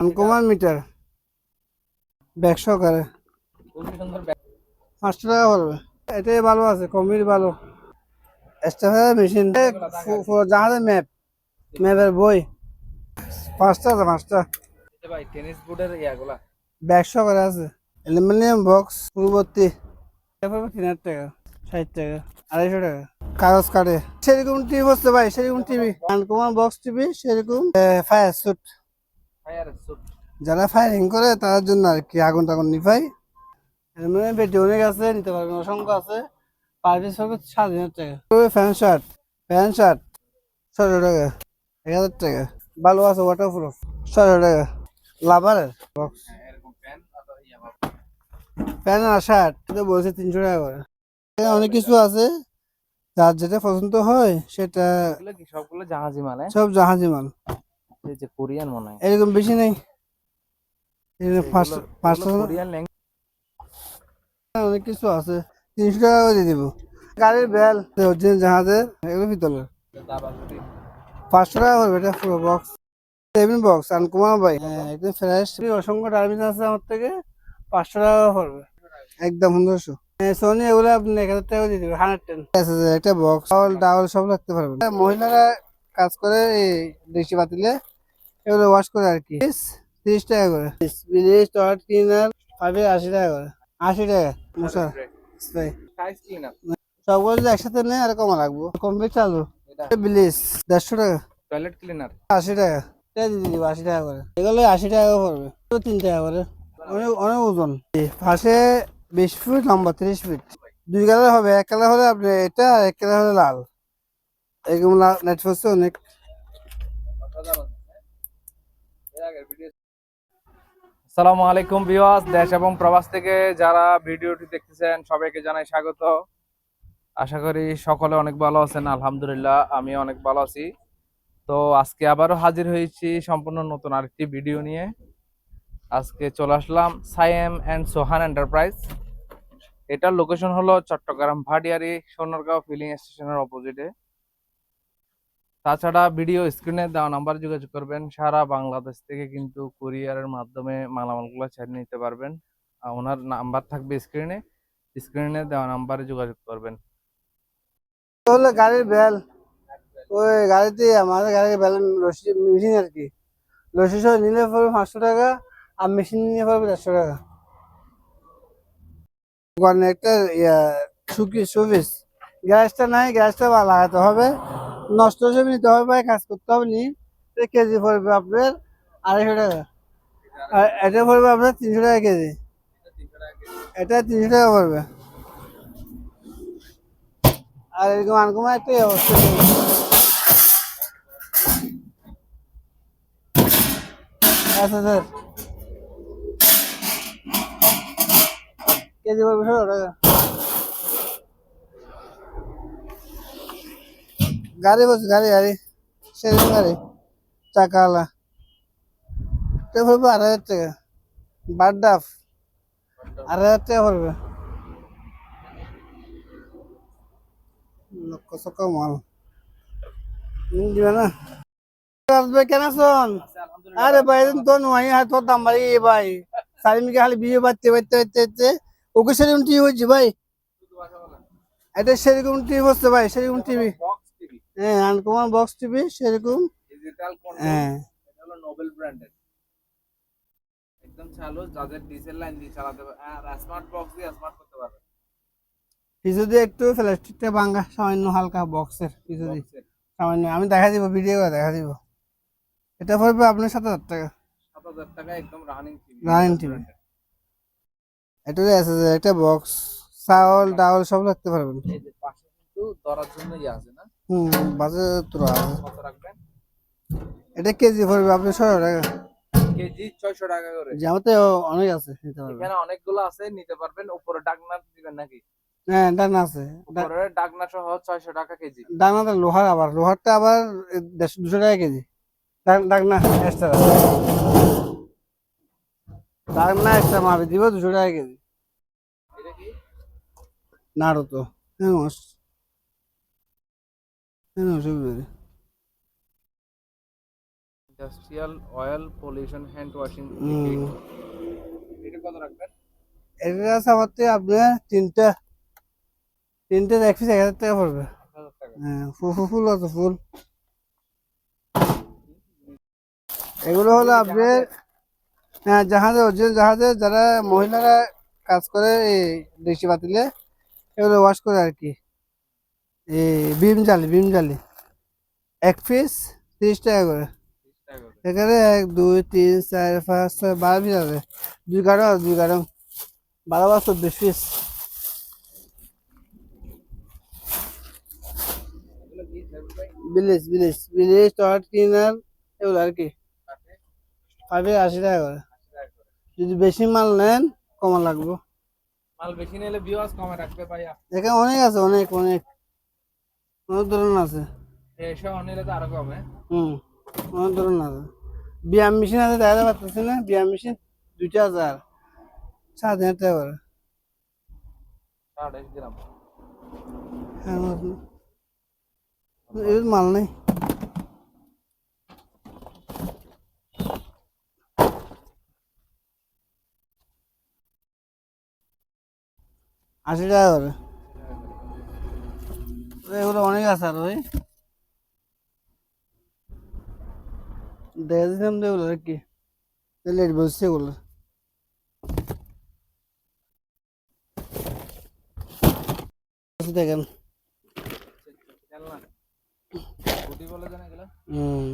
Uncommon metre. Bag সহকারে। পাঁচশো টাকা পড়বে। এটাই ভালো আছে, কমির ভালো। স্টাফের মেশিন। জাহাজের ম্যাপ। ম্যাপের বই। পাঁচটা আছে, পাঁচটা। ব্যাগ সহকারে আছে। অ্যালুমিনিয়াম বক্স পূর্ববর্তী তিন হাজার টাকা, ষাট টাকা, আড়াইশো টাকা। কাগজ কাটে। সেরকম টিভি বসতে ভাই সেরকম টিভি। আনকমান বক্স টিভি, সেরকম ফায়ার স্যুট যারা ফায়ারিং করে তার জন্য আর কি আগুন টাগুন নিভাই অ্যালুমিনিয়াম পেটি অনেক আছে নিতে পারবেন অসংখ্য আছে। পার পিস হবে সাত হাজার টাকা। ফ্যান শার্ট ফ্যান শার্ট ছশো টাকা এক হাজার টাকা। ভালো আছে ওয়াটার প্রুফ ছশো টাকা লাভারের বক্স প্যান্ট আর শার্ট এটা বলছে তিনশো টাকা করে। অনেক কিছু আছে যার যেটা পছন্দ হয় সেটা সবগুলো জাহাজি মাল হ্যাঁ? সব জাহাজি মাল। এই যে কোরিয়ান মনে হয়। এরকম বেশি নেই। কোরিয়ান অনেক কিছু আছে। তিনশো টাকা করে দিব। গাড়ির বেল অরিজিনাল জাহাজের এগুলো পিতলের পাঁচশো টাকা করবে এটা পুরো বক্স সেভেন বক্স ভাই। হ্যাঁ একদম ফ্রেশ অসংখ্য টার্মিন আছে আমার থেকে। পাঁচশো টাকা পড়বে। একদম পনেরোশো। সোনি এগুলো আপনি এক হাজার টাকা দিয়ে দেবে হান্ড্রেড টেন একটা বক্স ডাউল সব রাখতে পারবেন। মহিলারা কাজ করে এই দেশি পাতিলে। এগুলো ওয়াশ করে আর কি। তিরিশ টাকা করে। বিলিশ টয়লেট ক্লিনার আশি টাকা করে। আশি টাকা মশা সবগুলো যদি একসাথে নেই আর কমা রাখব কমবে চালু। বিলিশ দেড়শো টাকা। টয়লেট ক্লিনার আশি টাকা। এটা দিয়ে দিব আশি টাকা করে। এগুলো আশি টাকা পড়বে। তিন টাকা করে। অনেক অনেক ওজন। পাশে বিশ ফিট লম্বা তিরিশ ফিট দুই কালার হবে। এক কালার হলে আপনি এটা এক কালার হলে লাল। এরকম নেট ফসে অনেক। আসসালামু আলাইকুম ভিউয়ার্স, দেশ এবং প্রবাস থেকে যারা ভিডিওটি দেখতেছেন, সবাইকে জানাই স্বাগত। আশা করি সকলে অনেক ভালো আছেন, আলহামদুলিল্লাহ আমি অনেক ভালো আছি। তো আজকে আবারও হাজির হয়েছি সম্পূর্ণ নতুন আরেকটি ভিডিও নিয়ে। আজকে চলে আসলাম সাইএম অ্যান্ড সোহান এন্টারপ্রাইজ এটার লোকেশন হলো চট্টগ্রাম ভাটিয়ারি, সোনারগাঁও ফিলিং স্টেশনের অপোজিটে তাছাড়া ভিডিও স্ক্রিনে দেওয়া নাম্বার যোগাযোগ করবেন। সারা বাংলাদেশ থেকে কিন্তু কুরিয়ারের মাধ্যমে মালামালগুলো ছেড়ে নিতে পারবেন। ওনার নাম্বার থাকবে স্ক্রিনে। স্ক্রিনে দেওয়া নাম্বারে যোগাযোগ করবেন। হলো গাড়ির বেল, ওই গাড়িতে আমাদের গাড়ির বেল মেশিন আর কি। রশি সহ নিলে পড়বে পাঁচশো টাকা, আর মেশিন নিলে পড়বে চারশো টাকা। একটা সুকি সুবিস গ্যাসটা নাই, গ্যাসটা লাগাতে হবে। নষ্ট হিসেবে নিতে হবে বা কাজ করতে হবে নি। কেজি পড়বে আপনার আড়াইশো টাকা। আর এটা পড়বে আপনার তিনশো টাকা কেজি। এটা তিনশো টাকা পড়বে। আর এরকম আনকমা একটা অবস্থা আচ্ছা স্যার। কেজি পড়বে ষোলো টাকা। গাড়ি বলছি, গাড়ি গাড়ি। সেরকম গাড়ি, চাকাওয়ালা। এটা পড়বে আড়াই হাজার টাকা। বারডাফ আড়াই হাজার টাকা পড়বে মাল। না। আসবে কেন শোন? আরে ভাই তো নয় হ্যাঁ তোর দাম বাড়ি ভাই। সালিমকে খালি বিয়ে বাড়তে বাড়তে বাড়তে ওকে সেরকম টিভি হচ্ছে ভাই। এটা সেরকম টিভি হচ্ছে ভাই, সেরকম টিভি হ্যাঁ আনকমন বক্স টিভি সেরকম। ডিজিটাল হ্যাঁ। এটা হলো নোবেল ব্র্যান্ডের একদম চালু যাদের ডিজেল লাইন দিয়ে চালাতে আর স্মার্ট বক্স দিয়ে স্মার্ট করতে পারবে। কিছু দিয়ে একটু প্লাস্টিকটা সামান্য হালকা বক্সের দিয়ে সামান্য আমি দেখা দিব ভিডিও করে দেখা দিব। এটা পড়বে আপনার সাত হাজার টাকা। সাত হাজার টাকা একদম রানিং টিভি এটা আছে যে একটা বক্স চাউল ডাউল সব রাখতে পারবেন। পাশে কিন্তু ধরার জন্য ইয়ে আছে না? হুম বাজে তোরা। কত রাখবেন এটা কেজি পড়বে আপনি ছশো টাকা। কেজি ছয়শো টাকা করে। জামাতে অনেক আছে নিতে পারবেন। এখানে অনেকগুলো আছে নিতে পারবেন। উপরে ডাকনা দিবেন নাকি? হ্যাঁ ডান আছে। উপরে ডাকনা সহ ছয়শো টাকা কেজি। ডাকনাটা লোহার আবার। লোহারটা আবার দেড়শো দুশো টাকা কেজি। ডাক- ডাকনা এক্সট্রা ডাকনা এক্সট্রা মারবে দিব দুশো টাকা কেজি। এটা কি? নাড়ো তো হ্যাঁ অসুবিধা industrial oil pollution hand washing. এটা কত রাখবেন? এটা আছে আমার থেকে আপনার তিনটা তিনটে এক পিস এক হাজার টাকা পড়বে। হ্যাঁ ফুল আছে ফুল। এগুলো হলো আপনার হ্যাঁ জাহাজে অরিজিনাল জাহাজে যারা মহিলারা কাজ করে এই দেশি পাতিলে এগুলো ওয়াশ করে আর কি। বিম জালি বিম জালি এক পিস তিরিশ টাকা করে। এখানে এক দুই তিন চার পাঁচ ছয় বারো পিস আছে। দুই কারণ আছে দুই কারণ বারো বার চব্বিশ piece? Bleach bleach bleach toilet cleaner এগুলো আর কি। পাবে করে আশি টাকা করে। যদি বেশি মাল নেন কমা লাগবে। মাল বেশি নিলে বিওয়াজ কমে রাখবে ভাইয়া। এখানে অনেক আছে অনেক অনেক। অনেক ধরনের আছে এসব নিলে তো আরও কমে হুম অনেক ধরনের আছে ব্যায়াম মেশিন আছে দেখা পারতেছি না ব্যায়াম মেশিন দুইটা হাজার সাত হাজার টাকা করে আড়াইশ গ্রাম হ্যাঁ এর মাল নেই আশি টাকা করে এগুলো অনেক আছে আর ওই দেখা দিলাম তো এগুলো আর কি লেট বসছে এগুলো। দেখেন। হুম।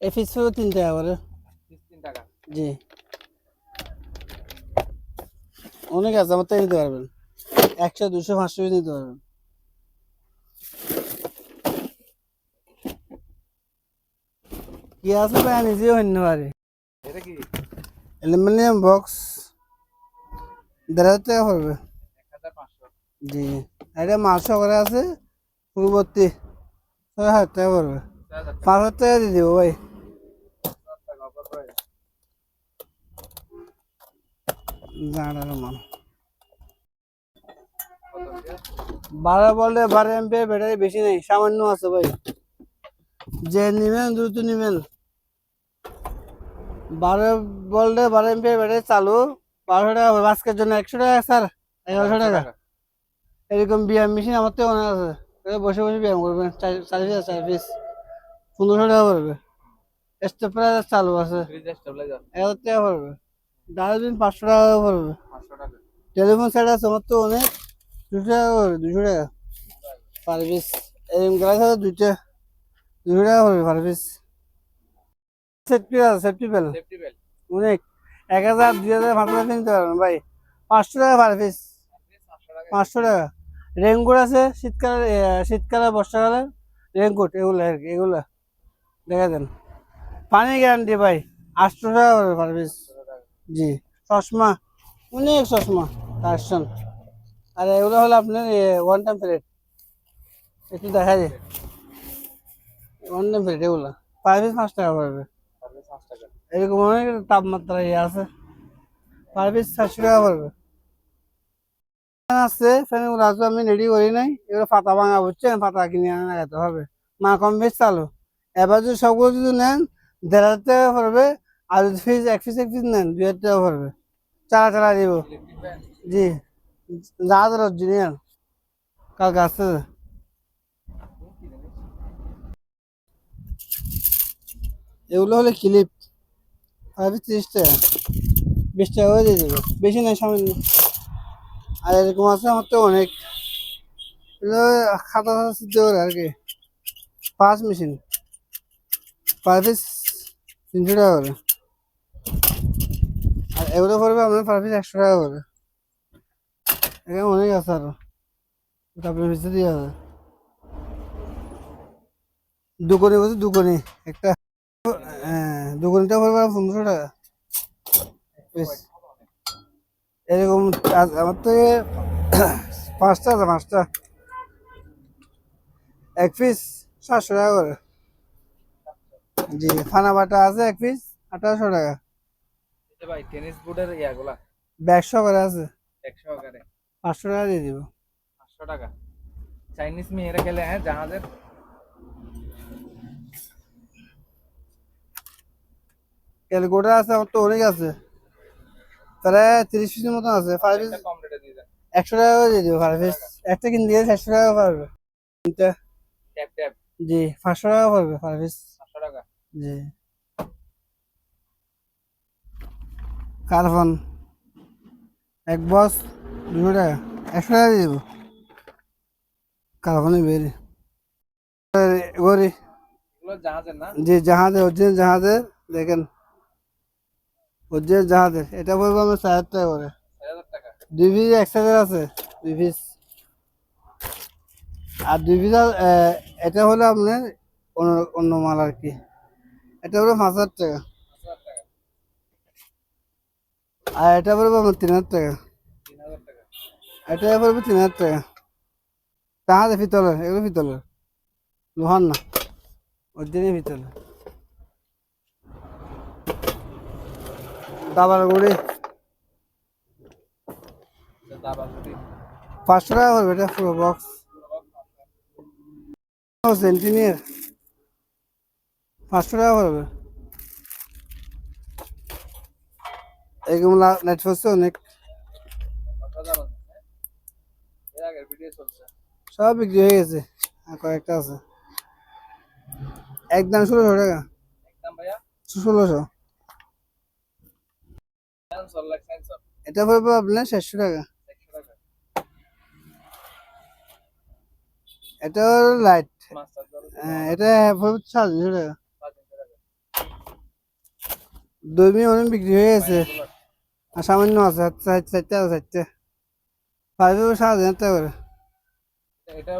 এই ফিস তিন টাকা করে। টাকা জি। অনেক আছে, আমার থেকে নিতে পারবেন। একশো, দুশো, পাঁচশো নিতে পারবেন। কি আছে ভাই নিজেও নিতে পারি এটা কি? Aluminium box. দেড় হাজার টাকা পড়বে। জি। এটা মালশো করে আছে পূর্ববর্তী ছয় হাজার টাকা পড়বে। পাঁচ হাজার টাকা দিয়ে দেবো ভাই। দাঁড়ানো দিয়ে? বারো বললে বারো এমপিআর ব্যাটারি বেশি নেই সামান্য আছে ভাই। যে নিবেন দ্রুত নিবেন বারো বললে বারো এমপিআর ব্যাটারি চালু। বারোশো টাকা হবে আজকের জন্য একশো টাকা স্যার। এগারোশো টাকা। এরকম ব্যায়াম মেশিন আমার তো অনেক আছে। বসে বসে ব্যায়াম করবেন চার পিস চার পিস। পনেরোশো টাকা পড়বে। স্টেপলার চালু আছে। হাজার টাকা পড়বে। ডাস্টবিন পাঁচশো টাকা পড়বে। টেলিফোন সেট আছে আমার তো অনেক। দুশো টাকা করে দুশো টাকা। Per piece. এরকম গ্লাস আছে দুইটা। দুশো টাকা পড়বে পার পিস সেফটি আছে সেফটি বেল্ট অনেক। এক হাজার দুই হাজার পাঁচ হাজার কিনতে পারবেন ভাই। পাঁচশো টাকা পার পিস পাঁচশো টাকা। রেনকোট আছে শীতকালে শীতকালে বর্ষাকালে। রেনকোট এগুলো আর কি এগুলো। দেখা দেন। পানি গ্যারান্টি ভাই। আটশো টাকা করে পার পিস জি। চশমা। অনেক চশমা। কালেকশন আর এগুলো হলো আপনার ওয়ান টাইম প্লেট একটু দেখা যায় টাইম প্লেট এগুলো পার পিস পাঁচ টাকা পড়বে। এরকম অনেক তাপমাত্রা ইয়ে আছে। পার পিস চারশো টাকা পড়বে। ফ্যান আছে ফ্যান এগুলো আছে, আমি রেডি করি নাই। এগুলো পাতা ভাঙা বুঝছেন পাতা কিনে আনা লাগাতে হবে। মা কম বেশ চালু। এবার যদি সবগুলো যদি নেন, দেড় হাজার টাকা পড়বে। আর যদি ফিস এক পিস এক পিস নেন, দুই হাজার টাকা পড়বে। চালা চালা দিব। জি। জাহাজের অরিজিনাল কালকে আসছে এগুলো হলে ক্লিপ ফাইভ তিরিশ টাকা বিশ টাকা করে দিয়ে দেবে বেশি নয়, সামান্য। আর এরকম আছে আমার তো অনেক। এগুলো খাতা খাতা সিদ্ধ করে আর কি। পাঁচ মেশিন পার পিস তিনশো টাকা করে। আর এগুলো পড়বে আপনার পার পিস একশো টাকা করে। এখানে অনেক আছে আরও। তারপরে ভিতরে দিয়ে আছে দুকনি বলছে দুকনি একটা হ্যাঁ দুকনিটা পড়বে পনেরোশো টাকা। পিস এরকম আমার তো পাঁচটা আছে পাঁচটা। এক পিস সাতশো টাকা করে। জি ফানা বাটা আছে এক পিস আঠারোশো টাকা। ভাই টেনিস বোর্ডের ইয়াগুলা? ব্যাগশো করে আছে। একশো করে পাঁচশো টাকা দিয়ে দিব। পাঁচশো টাকা। চাইনিজ মেয়েরা খেলে হ্যাঁ জাহাজের? ক্যালকুলেটার আছে আমার তো অনেক আছে। প্রায় তিরিশ পিসের মতন আছে ফাইভ পিস একশো টাকা করে দিয়ে দেবো ফাইভ পিস একটা কিনে দিয়ে চারশো টাকা পারবে তিনটা। জি পাঁচশো টাকা পড়বে ফাইভ পিস টাকা? জি। কার্বন। এক বস দুশো টাকা। একশো টাকা দিয়ে দেবো। কার্বনে বেরি। গরি যে জাহাজের অরিজিনাল জাহাজের দেখেন। অরিজিনাল জাহাজের এটা বলব আমি চার হাজার টাকা করে। দুই পিস একসাথে আছে দুই পিস। আর দুই পিস এটা হলো আপনার অন্য অন্য মাল আর কি। এটা হলো পাঁচ হাজার টাকা। আর এটা পড়বে আমার তিন হাজার টাকা। এটা পড়বে তিন হাজার টাকা। তাহাতে পিতলের এগুলো পিতলের লোহার না ওর অরিজিনাল পিতলের দাবার গুড়ি দাবা গুটি পাঁচশো টাকা করবে এটা পুরো বক্স সেন্টিনিয়ার পাঁচশো টাকা করবে এগুলো নেট ফসছে অনেক। সব বিক্রি হয়ে গেছে। আর কয়েকটা আছে। একদম ষোলোশো টাকা। ষোলোশো। এটা পড়বে আপনার চারশো টাকা। এটা লাইট মাস্টার এটা পড়বে সাড়ে তিনশো টাকা। তিনশো অনেক বিক্রি হয়ে গেছে। আর সামান্য আছে চার- চারটে আছে চারটে পাইবে সাড়ে তিন হাজার টাকা করে। এটা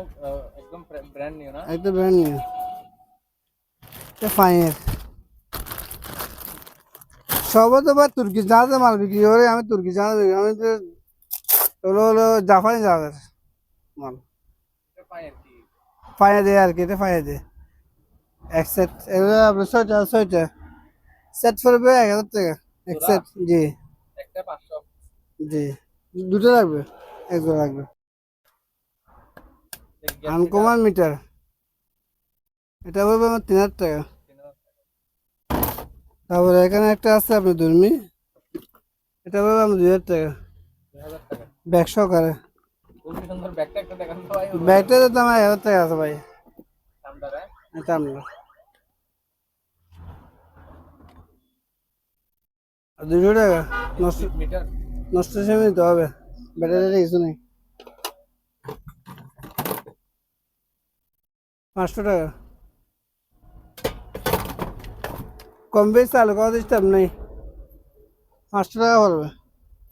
একদম ব্র্যান্ড নিউ না? একটা ব্র্যান্ড নিউ এটা ফাইনের সব তো বা তুর্কি জাহাজে মাল বিক্রি করে আমি তুর্কি জাহাজ বিক্রি আমি তো হলো হলো জাপানি জাহাজের মাল। ফাইনে দেয় আর কি এটা ফাইনে দেয়। এক সেট এগুলো আপনার ছয়টা ছয়টা। সেট পড়বে এক হাজার টাকা। এক সেট জি। জি। দুটো লাগবে এক জোড়া লাগবে। Uncommon meter. এটা পড়বে আমার তিন হাজার টাকা। তারপরে এখানে একটা আছে আপনি দুর্মি। এটা আমার দুই হাজার টাকা। ব্যাগ সহকারে। ব্যাগটা তো আমার হাজার টাকা আছে ভাই। দুশো টাকা? নষ্ট নষ্ট হিসেবে নিতে হবে। ব্যাটারি কিছু নেই। পাঁচশো টাকা। কম বেশি চালু করা ডিস্টার্ব নেই। পাঁচশো টাকা পড়বে।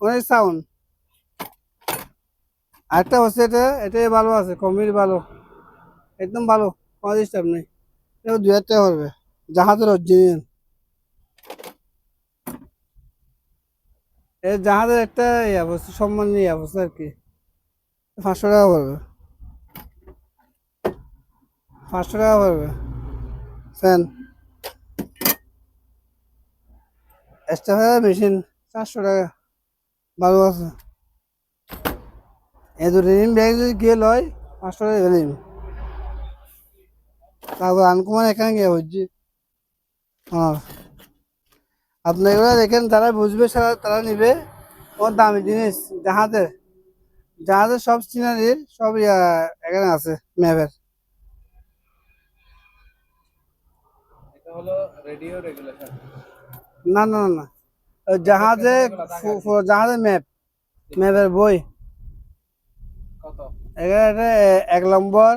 অনেক সাউন্ড আরেকটা হচ্ছে এটা, এটাই ভালো আছে, কমির ভালো। একদম ভালো কোনো ডিস্টার্ব নেই। এটা দুই হাজার টাকা পড়বে, জাহাজের অরিজিনাল এই জাহাজের একটা ইয়ে অবস্থা সম্মান নিয়ে অবস্থা আর কি। পাঁচশো টাকা পড়বে। পাঁচশো টাকা পড়বে। ফ্যান। এক্সট্রা মেশিন চারশো টাকা। ভালো আছে। এই দুটো ব্যাগ যদি গিয়ে লয়, পাঁচশো টাকা রিম তারপর আনকুমার এখানে গিয়ে হচ্ছে হ্যাঁ। আপনি এগুলো দেখেন, তারা বুঝবে, সারা তারা নিবে। ও দামি জিনিস, জাহাজের। জাহাজের সব সিনারির সব এখানে আছে ম্যাপের হলো রেডিও রেগুলেশন না না না না। জাহাজে ফু- ম্যাপ ম্যাপের বই। কত? এখানে এক নম্বর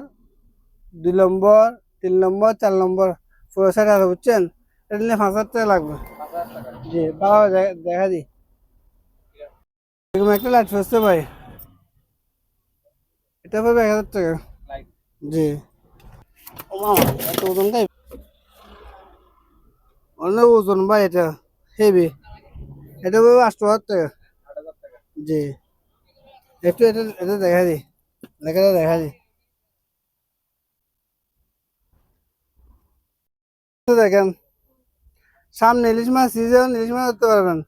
দুই নম্বর তিন নম্বর চার নম্বর পুরো সাইড আছে বুঝছেন? এটা নিলে পাঁচ হাজার টাকা লাগবে। জি বাবা দেখা দি। এরকম একটা লাইট ফেসতে ভাই। এটা পাবে এক হাজার টাকা। জি। ও মামা এত ওজন তাই অনেক ওজন ভাই এটা হেভি এটা পাবে আটশো হাজার জি। একটু এটা এটা দেখা দি। লেখাটা দেখা দি। দেখেন। সামনে ইলিশ মাছ সিজন, ইলিশ মাছ ধরতে পারবেন।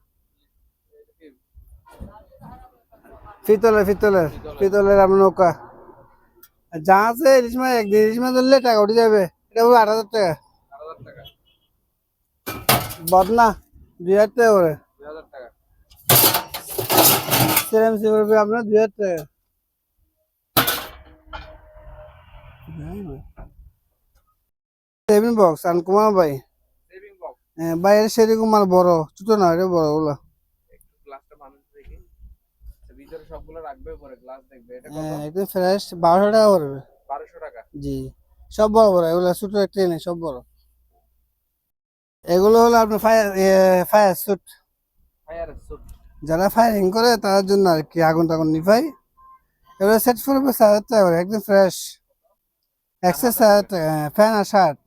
পিতলের পিতলের পিতলের আপনার নৌকা। আর জাহাজে ইলিশ মাছ, একদিন ইলিশ মাছ ধরলে টাকা উঠে যাবে। এটা আট হাজার টাকা। বদনা দুই হাজার টাকা করে। আপনার দুই হাজার টাকা। সেভিং বক্স ভাই। হ্যাঁ, সেরকম মাল বড় ছোট না এটা বড় ওগুলো। আচ্ছা, ভিতরে সবগুলো রাখবে পরে গ্লাস দেখবে। এটা কত? হ্যাঁ, একদম ফ্রেশ বারোশো টাকা পড়বে টাকা। জি সব বড় বড় এগুলো ছোট একটা নেই সব বড়। এগুলো হলো আপনার fire fire suit fire suit যারা ফায়ারিং করে তাদের জন্য আর কি আগুন টাগুন নিভাই। এগুলো সেট করবে চার হাজার টাকা করে একদম ফ্রেশ এক্সেস চার হাজার টাকা ফ্যান আর শার্ট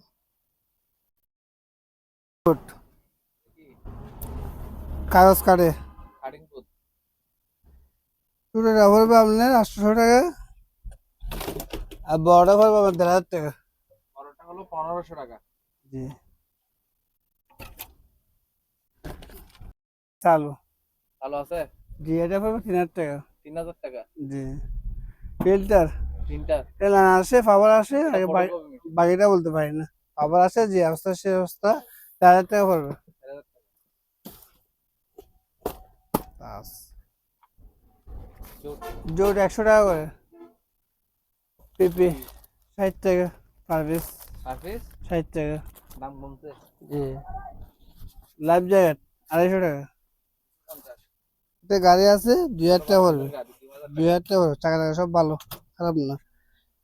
কাগজ কাটে। ছোটটা পড়বে আপনার আটশোশো টাকা। আর বড়টা পড়বে আপনার দেড় হাজার টাকা। বড়টা হলো পনেরোশো টাকা। জি। চালু ভালো আছে? জি এটা পড়বে তিন হাজার টাকা। তিন হাজার টাকা? জি। ফিল্টার। তিনটা তেল আসে পাওয়ার আসে আগে বাকিটা বলতে পারি না। পাওয়ার আসে যে অবস্থা সে অবস্থা চার হাজার টাকা পড়বে। জুট, একশো টাকা করে। পিপি ষাট টাকা পার পিস সার্ভিস ষাট টাকা। দাম কমছে? জি। লাইফ জ্যাকেট আড়াইশো টাকা। গাড়ি আছে, দুই হাজার টাকা পড়বে। দুই হাজার টাকা পড়বে, টাকা টাকা সব ভালো, খারাপ না।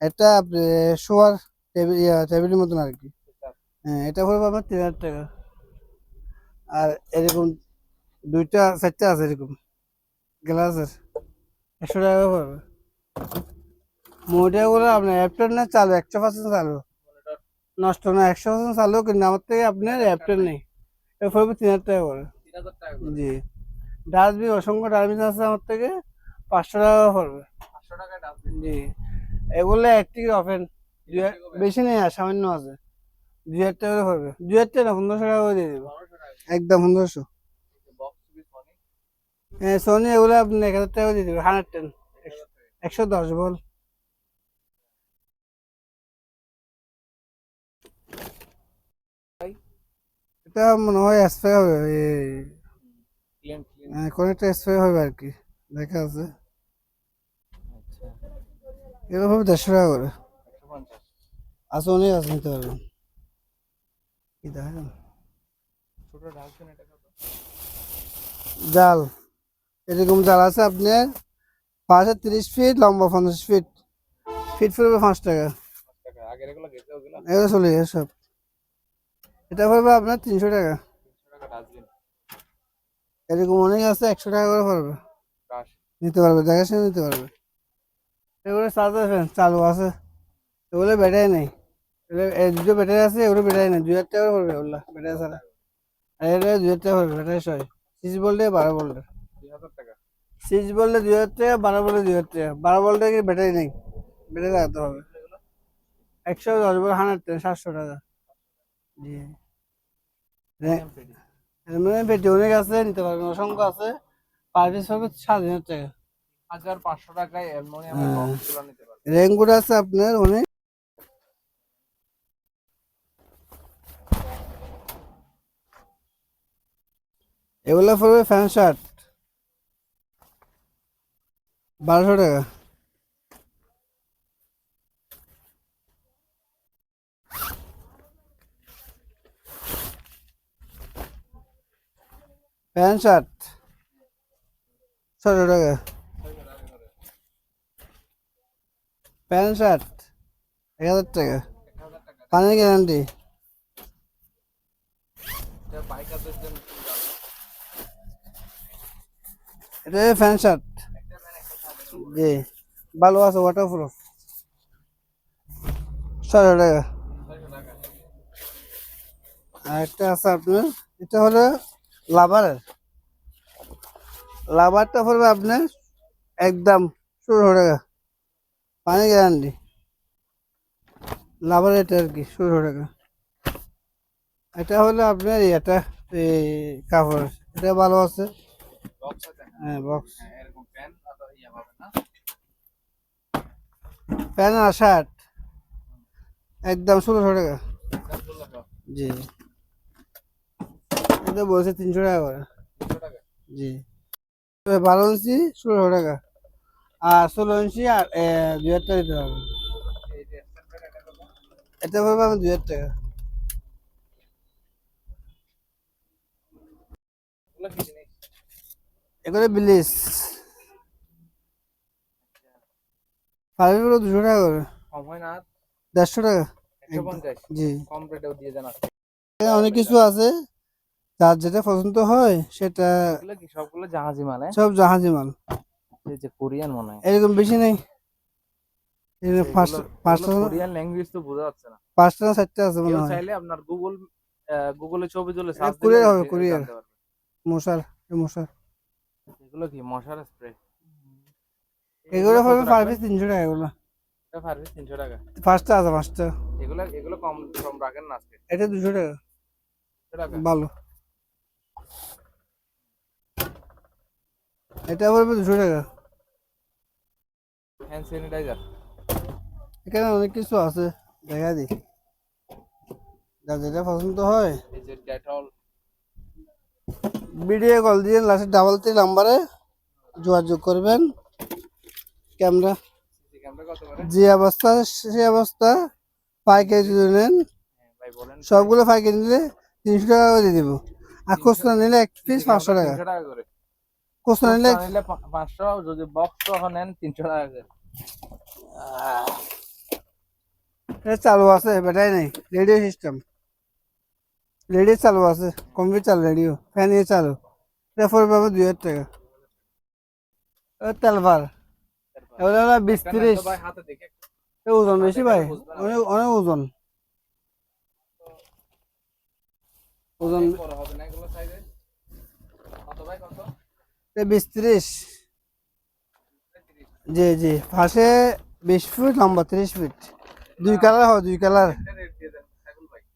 এটা আপনি শোয়ার টেবিল টেবিলের মতন আর কি হ্যাঁ এটা পড়বে আমার তিন হাজার টাকা। আর এরকম দুইটা, চারটা আছে এরকম। গ্লাসের, একশো টাকা পড়বে। মোটাগুলো আপনার অ্যাপটেন না চালু, একশো পার্সেন্ট চালু। নষ্ট না, একশো পার্সেন্ট চালু, কিন্তু আমার থেকে আপনার অ্যাপটেন নেই। এটা পড়বে তিন হাজার টাকা করে। জি। ডাস্টবিন অসংখ্য ডাস্টবিন আছে আমার থেকে। পাঁচশো টাকা পড়বে। পাঁচশো ডাস্টবিন। জি। এগুলো একটি অফেন বেশি নেই আর সামান্য আছে। দুই হাজার টাকা করে পড়বে। দুই হাজার টাকা পনেরোশো টাকা করে দিয়ে দেবো। একদম পনেরোশো। হ্যাঁ সোনি এগুলো আপনি এক হাজার টাকা করে দিয়ে দেবে হান্ড্রেড টেন একশো দশ বল। এটা মনে হয় স্প্রে হবে এই ক্লিন ক্লিন হ্যাঁ, কোনো একটা স্প্রে হবে আর কি দেখা আছে। আচ্ছা। এগুলো হবে দেড়শো টাকা করে। আছে অনেক আছে নিতে পারবেন। কি দেখেন জাল। এরকম জাল আছে আপনার পাশে তিরিশ ফিট লম্বা পঞ্চাশ ফিট। ফিট পড়বে পাঁচ টাকা। এগুলো চলে যায় সব। এটা পড়বে আপনার তিনশো টাকা। এরকম অনেক আছে একশো টাকা করে কাশ নিতে পারবে দেখে শুনে নিতে পারবে। এগুলো চার্জার ফ্যান চালু আছে। এগুলো ব্যাটারি নেই। দুটো ব্যাটারি আছে এগুলো ব্যাটারি নেই। দুই হাজার টাকা করে পড়বে ওগুলো ব্যাটারি ছাড়া। আর এটা দুই হাজার টাকা পড়বে ব্যাটারি সহ সিক্স ভোল্টে বারো টাকা? সিক্স বললে দুই হাজার টাকা বারো বললে দুই হাজার টাকা। বারো বলতে কি ব্যাটারি নেই। ব্যাটারি লাগাতে হবে। একশো দশ বল হান্ড্রেড সাতশো টাকা। জি। মানে অনেক আছে নিতে পারবেন অসংখ্য আছে। পার পিস হবে সাত হাজার টাকা। হাজার পাঁচশো টাকায় অ্যালমোনিয়ামের হ্যাঁ। নিতে পারবে রেঙ্গুর আছে আপনার অনেক। এগুলো পড়বে ফ্যান শার্ট। বারোশো টাকা। Pant, shirt? ছশো টাকা। Pant, shirt? এক হাজার টাকা। পানির গ্যারান্টি? এটা ফ্যান শার্ট। জি। ভালো আছে ওয়াটার প্রুফ ছশো টাকা। আর একটা আছে আপনার, এটা হলো লাভারের? লাভারটা পড়বে আপনার একদম ষোলোশো টাকা। পানি গ্যারান্টি। লাভার এটা আর কি ষোলোশো টাকা। এটা হলো আপনার এটা এই কাপড়। এটা ভালো আছে। হ্যাঁ বক্স এরকম ফ্যান অথবা পাবে না প্যান্ট আর শার্ট একদম ষোলোশো টাকা। জি। এটা বলছে তিনশো টাকা করে। জি। বারো ইঞ্চি ষোলোশো টাকা। আর ষোলো ইঞ্চি আর দুই হাজার টাকা দিতে হবে। এটা? পড়বে আমি দুই হাজার টাকা। এগুলো বিলিস। দুশো টাকা করে? কম হয় না দেড়শো টাকা। জি। কম রেটেও দিয়ে দেন অনেক কিছু আছে। যার যেটা পছন্দ হয় সেটা এগুলো কি সবগুলো জাহাজি মানে সব জাহাজি মাল। এই যে কোরিয়ান মনে হয়। এরকম বেশি নেই। পাঁচটা পাঁচটা কোরিয়ান ল্যাঙ্গুয়েজ তো বোঝা যাচ্ছে না। পাঁচটা না চারটা আছে মনে হয়। চাইলে আপনার গুগল গুগলে ছবি তুলে সার্চ হবে। মশার মশার এগুলো কি? মশার স্প্রে এগুলো পড়বে পার পিস তিনশো টাকা এগুলো। তিনশো টাকা। পাঁচটা আছে পাঁচটা। এগুলো এগুলো কম কম রাখেন না আজকে। এটা দুশো টাকা? ভালো। এটা পড়বে দুশো টাকা। হ্যান্ড স্যানিটাইজার এখানে অনেক কিছু আছে দেখা দি যা যেটা পছন্দ হয়। এই যে ডেটল ভিডিও কল দিয়ে লাস্টে ডাবল থ্রি নাম্বারে যোগাযোগ করবেন। ক্যামেরা। যে অবস্থা সে অবস্থা পাইকারি যদি নেন হ্যাঁ, সবগুলো পাইকারি নিলে তিনশো টাকা করে দিয়ে দিব। আর খুচরা নিলে এক পিস পাঁচশো টাকা। খুচরা নিলে পাঁচশো যদি বক্স সহ নেন তিনশো টাকা এটা চালু আছে ব্যাটারি নেই রেডিও সিস্টেম। রেডিও চালু আছে কম্পিউটার চালু রেডিও ফ্যান চালু। এটা পড়বে পাবো দুই হাজার টাকা। তেলবার এগুলো হলো বিশ তিরিশ। ওজন বেশি ভাই। অনেক অনেক ওজন। ওজন বিশ জি জি। পাশে বিশ ফুট, লম্বা তিরিশ ফিট। দুই কালার হবে, দুই কালার।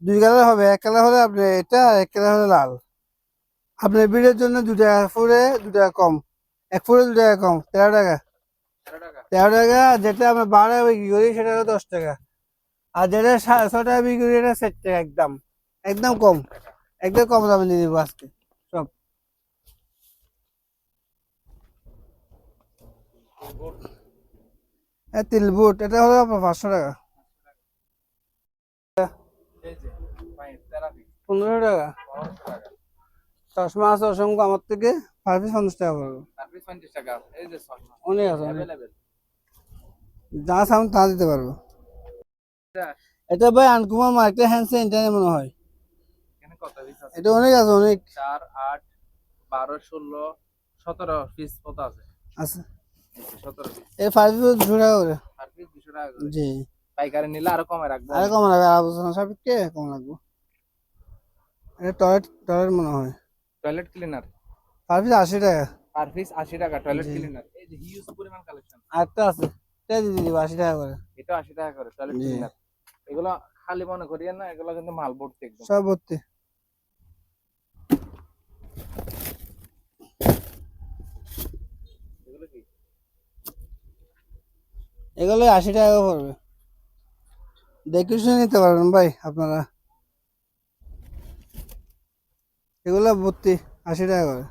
দুই কালার হবে। এক কালার হলে আপনি এটা, এক কালার হলে লাল। আপনার বিলের জন্য দু টাকা ফুটে দু টাকা কম। এক ফুটে দু টাকা কম, তেরো টাকা। তেরো টাকা, যেটা আমরা বারো বিক্রি করি, সেটা হলো দশ টাকা। আর যেটা সাড়ে ছ টাকা বিক্রি করি এটা ষাট টাকা, একদম। একদম কম। একদম কম দামে দিয়ে দেবো আজকে। এ তিল বুট এটা হলো আপনার পাঁচশো টাকা। পনেরো টাকা। চশমা আছে অসংখ্য আমার থেকে পার পিস পঞ্চাশ টাকা পড়বে। অনেক আছে যা চান তা দিতে পারব। এটা? ভাই আনকুমার মার্কেট হ্যান্ড সেন্টারে মনে হয়। এটা অনেক আছে অনেক। চার আট বারো ষোলো সতেরো পিস কত আছে। পিস এই ফাইভ পিস দুশো টাকা করে। আর পিস দুশো টাকা করে। জি। পাইকারি নিলে আরও কমে রাখব। আরে কম লাগবে আলোচনা সাপেক্ষে কম লাগবে এটা টয়লেট টয়লেট মনে হয়। টয়লেট ক্লিনার পার পিস আশি টাকা। পার পিস আশি টাকা টয়লেট ক্লিনার এই যে হিউজ পরিমাণ কালেকশন আছে। এটা দিয়ে দিব আশি টাকা করে। এটা আশি টাকা করে টয়লেট ক্লিনার এগুলো খালি মনে করিয়েন না এগুলো কিন্তু মাল ভর্তি একদম। সব ভর্তি এগুলো কি এগুলো আশি টাকা পড়বে। দেখে শুনে নিতে পারবেন ভাই আপনারা। এগুলো ভর্তি আশি টাকা করে।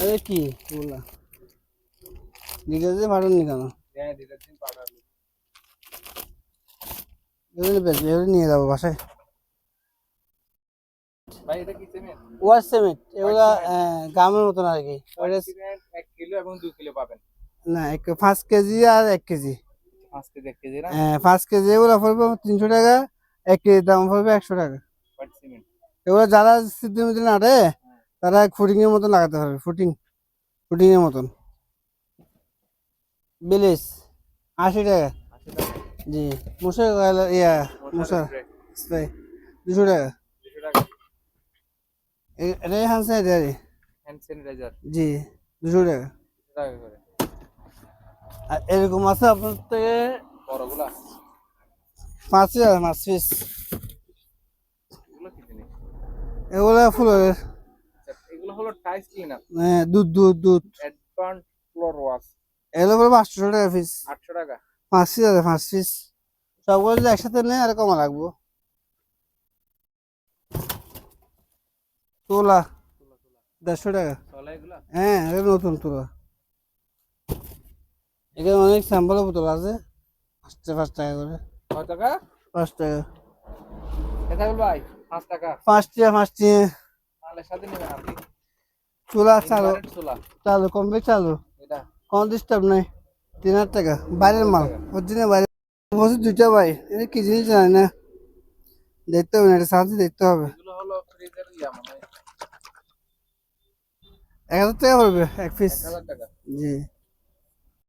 আরে কি? এগুলা। ডিটেলসে পাঠান নি কেন? হ্যাঁ ডিটারজেন্ট পাউডার নিয়ে যাব বাসায়। ভাই এটা কি সিমেন্ট ওয়াশ সিমেন্ট এগুলা আহ, গ্রামের মতন আর কি। ওটা সিমেন্ট এক কিলো এবং দুই কিলো পাবেন। না এক পাঁচ কেজি আর এক কেজি। পাঁচ কেজি এক কেজি না? হ্যাঁ, পাঁচ কেজি এগুলো পড়বে তিনশো টাকা এক কেজি দাম পড়বে একশো টাকা। হোয়াইট সিমেন্ট এগুলো যারা সিদ্ধি মিদ্ধি নাড়ে তারা ফুটিং এর মতন লাগাতে পারবে ফুটিং ফুটিং এর মতন। বিলিশ আশি টাকা। আশি টাকা। জি মশার ইয়া স্প্রে টাকা দুশো টাকা। হানছে এটাই হ্যান্ড স্যানিটাইজার জি দুশো টাকা। টাকা করে। আর এরকম আছে আপনার থেকে? বড়গুলা পাঁচ হাজার মাছ পিস এগুলো ফুলের। আচ্ছা, এগুলো হলো টাইস ক্লিনার আহ, দুধ দুধ দুধ। অ্যাডভান্স ফ্লোর ওয়াশ এগুলো পড়বে পাঁচশো টাকা পিস আটশো টাকা। পাঁচ পিস আছে পাঁচ পিস সবগুলো যদি একসাথে নেই আর কমা রাখব তোলা। দেড়শো টাকা। হ্যাঁ এটা নতুন তোলা। এখানে অনেক স্যাম্পলের বোতল আছে। পাঁচটা পাঁচ টাকা করে। কয় টাকা? পাঁচ টাকা। এটা ভাই পাঁচ টাকা। পাঁচ টাকা পাঁচ টাকা মালের সাথে নেবেন আপনি। চুলা চালু। চালু। কমপ্লিট চালু। এটা। কোনো ডিস্টার্ব নাই। তিন হাজার টাকা। বাইরের মাল। অরিজিনাল বাইরে বছর দুইটা ভাই। এটা কি জিনিস জানি না। দেখতে হবে না এটা সাথে দেখতে হবে এগুলো হলো ফ্রিজের ইয়া মানে এক হাজার টাকা পড়বে এক পিস টাকা। জি।